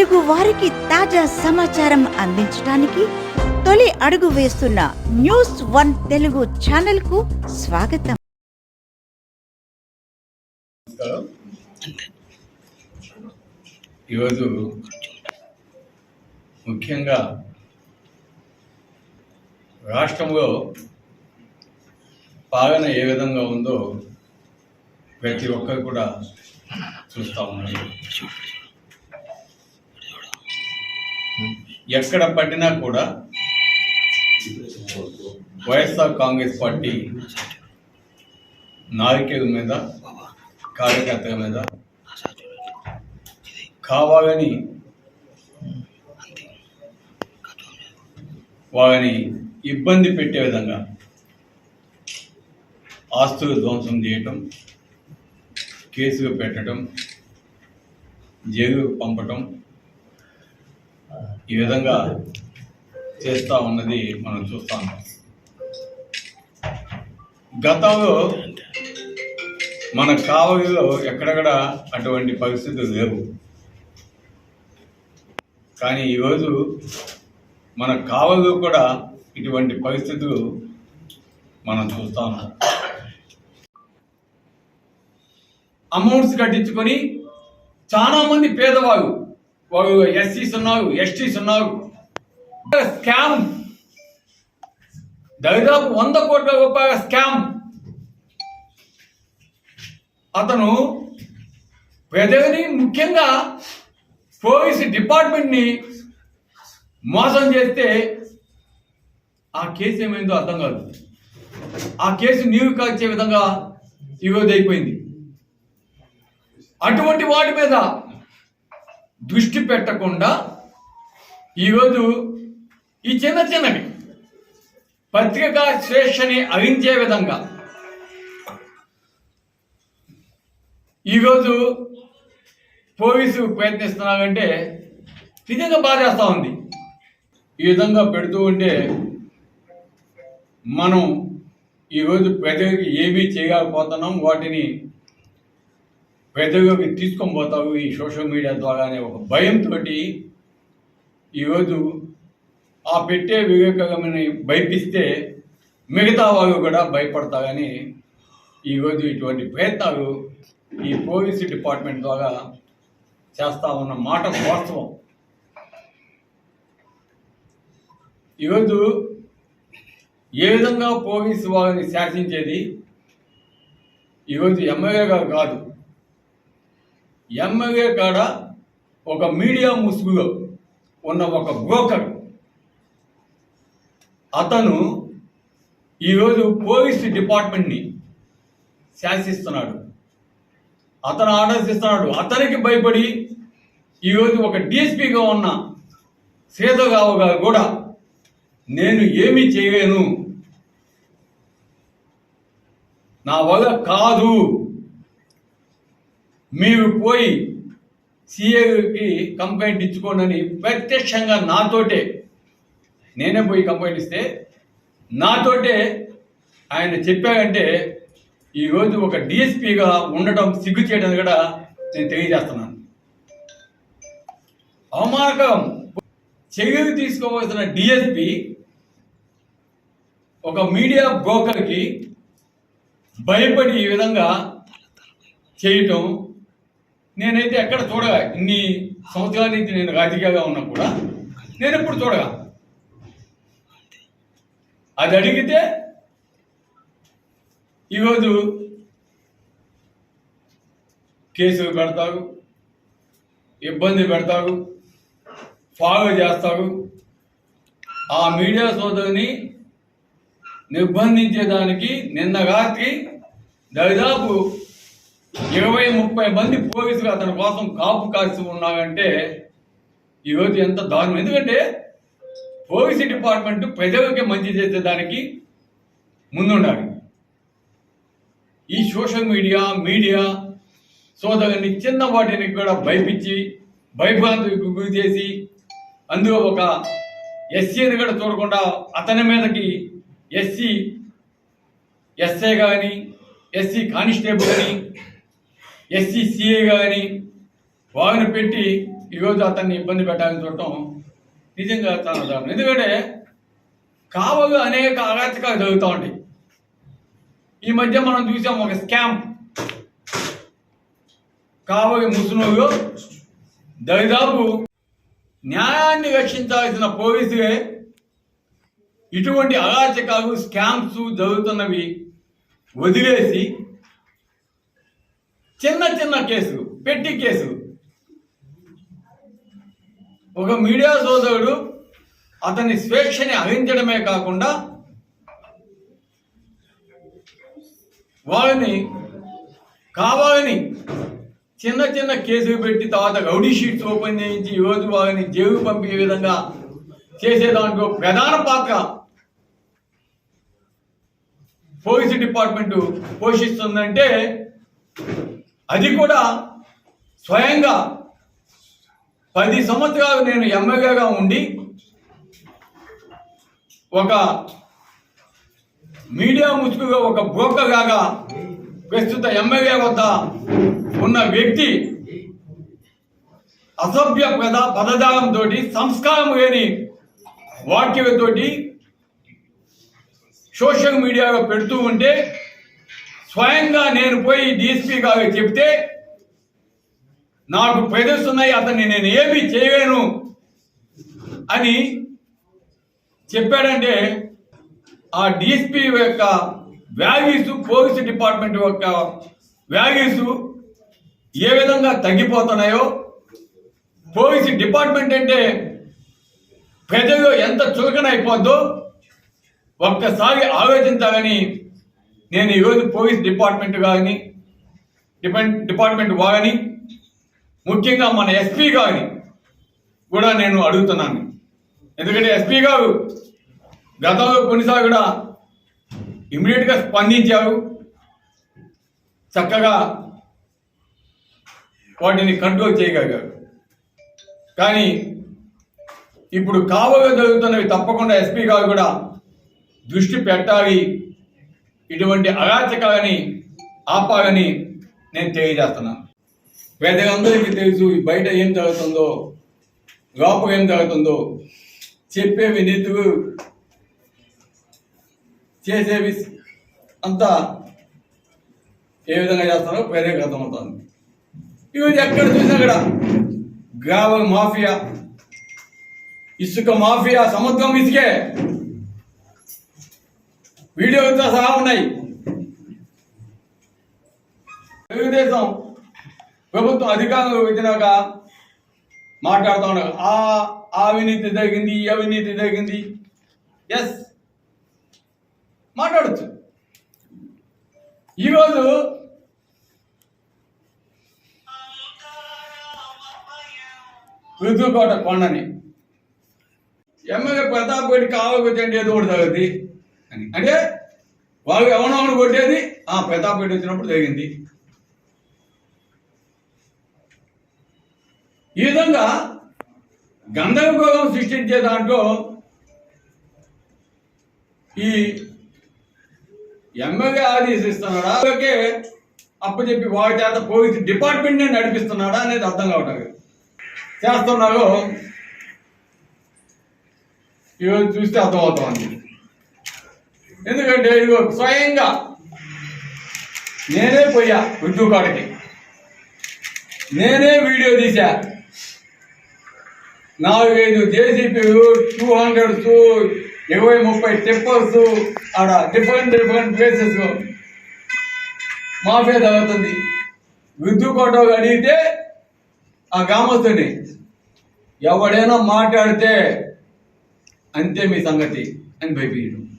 తెలుగు వారికి తాజా సమాచారం అందించడానికి తొలి అడుగు వేస్తున్న న్యూస్ వన్ తెలుగు ఛానల్కు స్వాగతం. ఈరోజు ముఖ్యంగా రాష్ట్రంలో పాలన ఏ విధంగా ఉందో ప్రతి ఒక్కరు కూడా చూస్తూ ఉన్నారు. ఎక్కడ పట్టినా కూడా వైఎస్ఆర్ కాంగ్రెస్ పార్టీ నాయకుల మీద కార్యకర్తల మీద కావాలని వాళ్ళని ఇబ్బంది పెట్టే విధంగా ఆస్తులు ధ్వంసం చేయటం కేసులు పెట్టడం జైలుకు పంపటం ఈ విధంగా చేస్తూ ఉన్నది మనం చూస్తాం. గతంలో మన కావలిలో ఎక్కడెక్కడ అటువంటి పరిస్థితులు లేవు. కానీ ఈరోజు మన కావలిలో కూడా ఇటువంటి పరిస్థితులు మనం చూస్తాం అమౌంట్స్ కట్టించుకొని చాలా మంది పేదవాళ్ళు ఎస్సీస్ ఉన్నారు ఎస్టీస్ ఉన్నారు స్కామ్. దాదాపు వంద కోట్ల రూపాయల స్కామ్. అతను ప్రజలని ముఖ్యంగా పోలీస్ డిపార్ట్మెంట్ని మోసం చేస్తే ఆ కేసు ఏమైందో అర్థం కాదు. ఆ కేసు నీరు కాల్చే విధంగా ఈరోజు అయిపోయింది. అటువంటి వాటి మీద దృష్టి పెట్టకుండా ఈరోజు ఈ చిన్న చిన్నవి. పత్రికా స్వేచ్ఛని అరించే విధంగా. ఈరోజు పోలీసు ప్రయత్నిస్తున్నారంటే నిజంగా బాధేస్తూ ఉంది. ఈ విధంగా పెడుతూ ఉంటే మనం ఈరోజు ప్రజలకి ఏమీ చేయకపోతున్నాం వాటిని పెద్దగా తీసుకొని పోతావు ఈ సోషల్ మీడియా ద్వారానే ఒక భయంతో ఈరోజు ఆ పెట్టే వివేకమని భయపిస్తే మిగతా వాళ్ళు కూడా భయపడతారని ఈరోజు ఇటువంటి ప్రయత్నాలు ఈ పోలీసు డిపార్ట్మెంట్ ద్వారా చేస్తా ఉన్న మాట వాస్తవం. ఈరోజు ఏ విధంగా పోలీసు వారిని శాసించేది? ఈరోజు ఎమ్మెల్యే గారు కాదు. ఎమ్మెల్యే కాడ ఒక మీడియా ముసుగులో ఉన్న ఒక బ్రోకర్. అతను ఈరోజు పోలీస్ డిపార్ట్మెంట్ని శాసిస్తున్నాడు. అతను ఆర్డర్స్ ఇస్తున్నాడు అతనికి భయపడి ఈరోజు ఒక డిఎస్పీగా ఉన్న శ్రీధరావు గారు కూడా నేను ఏమీ చేయలేను. నా వల్ల కాదు. మీరు పోయి సిఏకి కంప్లైంట్ ఇచ్చుకోనని ప్రత్యక్షంగా నాతోటే నేనే పోయి కంప్లైంట్ ఇస్తే నాతోటే ఆయన చెప్పాడంటే ఈరోజు ఒక డిఎస్పిగా ఉండటం సిగ్గు చేయడం కూడా నేను తెలియజేస్తున్నాను. అవమానకరం చర్యలు తీసుకోవాల్సిన డిఎస్పి ఒక మీడియా బ్రోకర్కి భయపడి ఈ విధంగా చేయటం నేనైతే ఎక్కడ చూడగా ఇన్ని సంవత్సరాల నుంచి నేను రాజకీయంగా ఉన్నా కూడా నేను ఎప్పుడు చూడగా. అది అడిగితే ఈరోజు కేసులు పెడతారు ఇబ్బంది పెడతారు ఫాలో చేస్తారు. ఆ మీడియా సోదరుని నిర్బంధించేదానికి నిన్న రాత్రి దాదాపు ఇరవై ముప్పై మంది పోలీసులు అతని కోసం కాపు కాసి ఉన్నారంటే ఈరోజు ఎంత దారుణం. ఎందుకంటే పోలీసు డిపార్ట్మెంట్ ప్రజలకి మంచి చేసేదానికి ముందుండాలి. ఈ సోషల్ మీడియా మీడియా సోదరుని చిన్న వాటిని కూడా భయపించి భయభ్రాంతికి గురి చేసి అందులో ఒక ఎస్సీని కూడా చూడకుండా అతని మీదకి ఎస్సీ ఎస్ఐ కానీ ఎస్సీ కానిస్టేబుల్ కానీ ఎస్సీసీఏ కానీ వారిని పెట్టి ఈరోజు అతన్ని ఇబ్బంది పెట్టాలని చూడటం నిజంగా చాలా దారుణం. ఎందుకంటే కావలు అనేక అరాచకాలు జరుగుతూ ఉంటాయి. ఈ మధ్య మనం చూసాం ఒక స్కామ్. కావలి ముసునూరు దరిదాపు న్యాయాన్ని రక్షించాల్సిన పోలీసులే ఇటువంటి అరాచకాలు స్కామ్స్ జరుగుతున్నవి వదిలేసి చిన్న చిన్న కేసులు పెట్టి కేసులు ఒక మీడియా సోదరుడు అతని స్వేచ్ఛని అహించడమే కాకుండా వాళ్ళని కావాలని చిన్న చిన్న కేసులు పెట్టి తర్వాత రౌడీ షీట్స్ ఓపెన్ చేయించి ఈరోజు వాళ్ళని జైలు పంపే విధంగా చేసే దాంట్లో ప్రధాన పాత్ర పోలీసు డిపార్ట్మెంట్ పోషిస్తుందంటే అది కూడా స్వయంగా పది సంవత్సరాలు నేను ఎమ్మెల్యేగా ఉండి ఒక మీడియా ముసుగుగా ఒక బ్రోకర్ లాగా ప్రస్తుత ఎమ్మెల్యే వద్ద ఉన్న వ్యక్తి అసభ్య పద పదజాలంతో సంస్కారం లేని వాక్యతోటి సోషల్ మీడియాలో పెడుతూ ఉంటే స్వయంగా నేను పోయి డీసీపీ గారు చెప్తే నాకు ప్రదర్శనయి అతన్ని నేను ఏమీ చేయలేను అని చెప్పాడంటే ఆ డిఎస్పీ యొక్క వాల్యూస్ పోలీస్ డిపార్ట్మెంట్ యొక్క వాల్యూస్ ఏ విధంగా తగ్గిపోతున్నాయో పోలీస్ డిపార్ట్మెంట్ అంటే ప్రజలు ఎంత చులకన అయిపోద్దో ఒక్కసారి ఆలోచించాలని నేను ఈరోజు పోలీస్ డిపార్ట్మెంట్ కానీ డిపెండ్ డిపార్ట్మెంట్ వారిని ముఖ్యంగా మన ఎస్పీ గారిని కూడా నేను అడుగుతున్నాను. ఎందుకంటే ఎస్పీ గారు గతంలో కొన్నిసార్లు కూడా ఇమ్మీడియట్గా స్పందించారు. చక్కగా వాటిని కంట్రోల్ చేయగలిగారు. కానీ ఇప్పుడు కావగా జరుగుతున్నవి తప్పకుండా ఎస్పీ గారు కూడా దృష్టి పెట్టాలి. ఇటువంటి అరాచకాలని ఆపాలని నేను తెలియజేస్తున్నాను పేదలందరికీ తెలుసు బయట ఏం జరుగుతుందో లోపం ఏం జరుగుతుందో చెప్పేవి నీతులు చేసేవి అంతా ఏ విధంగా చేస్తారో పేదలకు అర్థమవుతుంది ఇవి ఎక్కడ చూసినా కూడా గ్రావల్ మాఫియా ఇసుక మాఫియా సముద్రం ఇసుకే. వీడియోతో సహా ఉన్నాయి. తెలుగుదేశం ప్రభుత్వం అధికారంలో వచ్చినాక మాట్లాడుతూ ఉన్నారు. ఆ అవినీతి జరిగింది ఈ అవినీతి జరిగింది. ఎస్ మాట్లాడచ్చు. ఈరోజు రుద్దుకోట కొండని. ఎమ్మెల్యే ప్రతాప్ రెడ్డి కావాలకొచ్చండి ఏదో ఒకటి తగ్గుద్ది అని. అంటే వాళ్ళు ఎవనవను కొట్టేది ఆ ప్రతాప్ వచ్చినప్పుడు జరిగింది. ఈ విధంగా గందరగోళం సృష్టించే దాంట్లో ఈ ఎమ్మెల్యే ఆదేశిస్తున్నాడా? అలాగే అప్పచెప్పి వాడి చేత పోలీసు డిపార్ట్మెంట్నే నడిపిస్తున్నాడా అనేది అర్థం కావటం చేస్తున్నారో? ఈరోజు చూస్తే అర్థమవుతోంది. ఎందుకంటే ఇదిగో స్వయంగా నేనే పోయా ఉద్దు కాడికి. నేనే వీడియో తీసా నాలుగైదు జేసీపీలు టూ హండ్రెడ్స్ ఇరవై ముప్పై టెప్పర్స్ ఆడ డిఫరెంట్ డిఫరెంట్ ప్లేసెస్ మాఫియా తగ్గుతుంది విద్యు కోట అడిగితే ఆ గ్రామస్తుని ఎవడైనా మాట్లాడితే అంతే మీ సంగతి అని భయపీయడం.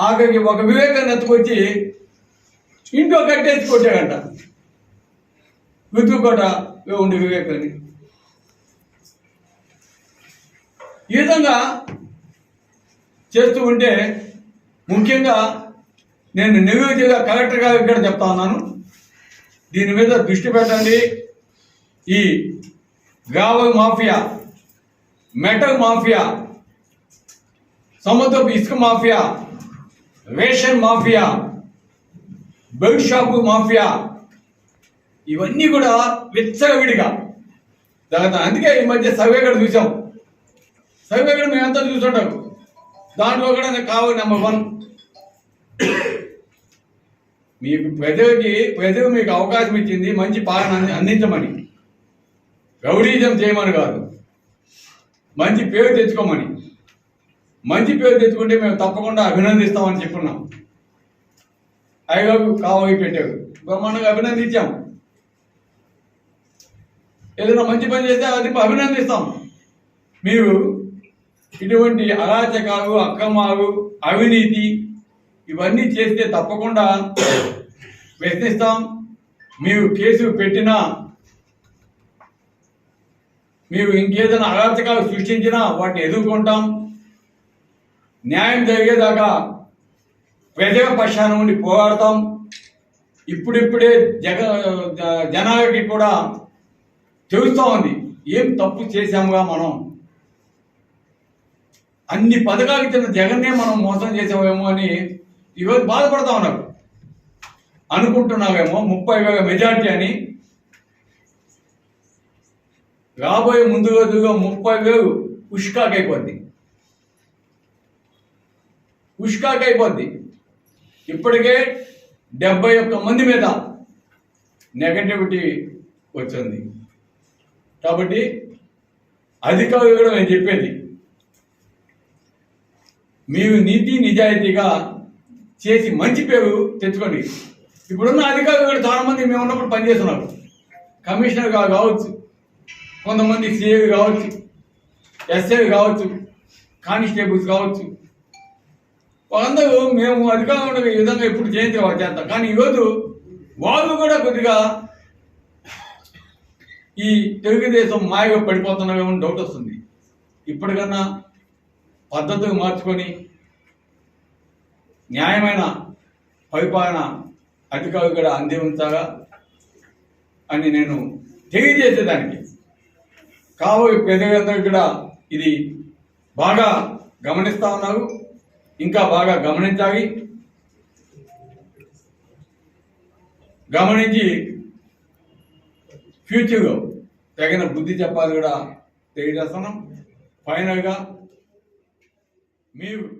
ఆఖరికి ఒక వివేకాన్ని ఎత్తుకొచ్చి ఇంట్లో కట్టేసి కొట్టాడంట. విద్యుకోట ఉండే వివేకాన్ని ఈ విధంగా చేస్తూ ఉంటే ముఖ్యంగా నేను నెగిటివ్గా కలెక్టర్ గారికి కూడా చెప్తా ఉన్నాను. దీని మీద దృష్టి పెట్టండి. ఈ గ్రావల్ మాఫియా మెటల్ మాఫియా సముద్రపు ఇసుక mafia ration mafia belt shop mafia ఇవన్నీ కూడా విచ్చలవిడిగా. తర్వాత అందుకే ఈ మధ్య సర్వేగడ చూసాం. సర్వేగడ మేమంతా చూసుంటాం దాంట్లో కూడా నాకు కావాలి నెంబర్ వన్ మీకు ప్రజలకి ప్రజలు మీకు అవకాశం ఇచ్చింది మంచి పాలన అందించమని. రౌడీజం చేయమని కాదు. మంచి పేరు తెచ్చుకోమని. మంచి పేరు తెచ్చుకుంటే మేము తప్పకుండా అభినందిస్తామని చెప్పున్నాం. అయ్యగారు కావాలి పెట్టాడు. బ్రహ్మాండంగా అభినందించాం. ఏదైనా మంచి పని చేస్తే అది అభినందిస్తాం. మీరు ఇటువంటి అరాచకాలు అక్రమాలు అవినీతి ఇవన్నీ చేస్తే తప్పకుండా ప్రశ్నిస్తాం. మీరు కేసు పెట్టినా మీరు ఇంకేదైనా అరాచకాలు సృష్టించినా వాటిని ఎదుర్కొంటాం. న్యాయం జరిగేదాకా ప్రజల పక్షాన ఉండి పోరాడతాం. ఇప్పుడిప్పుడే జగ జ- జనాలకి కూడా తెలుస్తూ ఉంది. ఏం తప్పు చేశాముగా మనం? అన్ని పథకాలు ఇచ్చిన జగన్నే మనం మోసం చేసామేమో అని ఈరోజు బాధపడతా ఉన్నారు. అనుకుంటున్నావేమో ముప్పై వేల మెజార్టీ అని. రాబోయే ముందు రోజుగా ముప్పై వేలు ఉష్కాక్ ఉష్కాక్ అయిపోద్ది ఇప్పటికే డెబ్బై ఒక్క మంది మీద నెగటివిటీ వచ్చింది. కాబట్టి అధిక వివరం నేను చెప్పేది మీరు నీతి నిజాయితీగా చేసి మంచి పేరు తెచ్చుకోండి. ఇప్పుడున్న అధికారులు కూడా చాలా మంది మేము ఉన్నప్పుడు పనిచేస్తున్నారు. కమిషనర్ కావచ్చు కొంతమంది సిఏవి కావచ్చు ఎస్ఏవి కావచ్చు కానిస్టేబుల్స్ కావచ్చు వాళ్ళందరూ మేము అధికారంలో ఉండే ఈ విధంగా ఇప్పుడు చేయించే వాళ్ళు చేస్తాం కానీ ఈరోజు వాళ్ళు కూడా కొద్దిగా ఈ తెలుగుదేశం మాయగా పడిపోతున్నామేమో డౌట్ వస్తుంది. ఇప్పటికన్నా పద్ధతులు మార్చుకొని న్యాయమైన పరిపాలన అధికారులు కూడా అందించాలా అని నేను తెలియజేసేదానికి. కాబోయే ప్రజలందరూ కూడా ఇది బాగా గమనిస్తూ ఉన్నారు. ఇంకా బాగా గమనించాలి. గమనించి ఫ్యూచర్లో తగిన బుద్ధి చెప్పాలి కూడా తెలియజేస్తున్నాం. ఫైనల్గా మీరు